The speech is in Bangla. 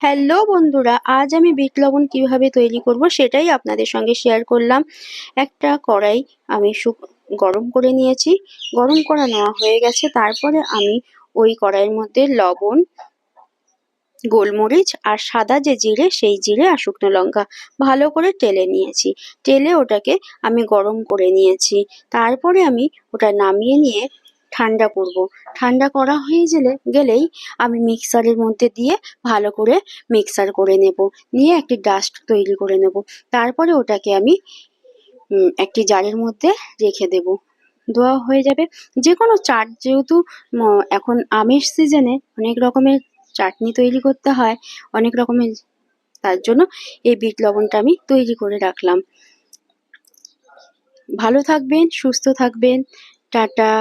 হ্যালো বন্ধুরা, আজ আমি বিট লবণ কীভাবে তৈরি করব সেটাই আপনাদের সঙ্গে শেয়ার করলাম। একটা কড়াই আমি সু গরম করে নিয়েছি। গরম করা নেওয়া হয়ে গেছে। তারপরে আমি ওই কড়াইয়ের মধ্যে লবণ, গোলমরিচ আর সাদা যে জিরে, সেই জিরে আর শুকনো লঙ্কা ভালো করে টেলে নিয়েছি। টেলে ওটাকে আমি গরম করে নিয়েছি। তারপরে আমি ওটা নামিয়ে নিয়ে ঠান্ডা করব। ঠান্ডা করা হয়ে গেলে, গেলেই আমি মিক্সারের মধ্যে দিয়ে ভালো করে মিক্সার করে নেব। নিয়ে একটি ডাস্ট তৈরি করে নেব। তারপরে ওটাকে আমি একটি জারের মধ্যে রেখে দেব। দেওয়া হয়ে যাবে। যে কোনো চাট যেহেতু এখন আমের সিজনে অনেক রকমের চাটনি তৈরি করতে হয়, অনেক রকমের, তার জন্য এই বিট লবণটা আমি তৈরি করে রাখলাম। ভালো থাকবেন, সুস্থ থাকবেন। টাটা।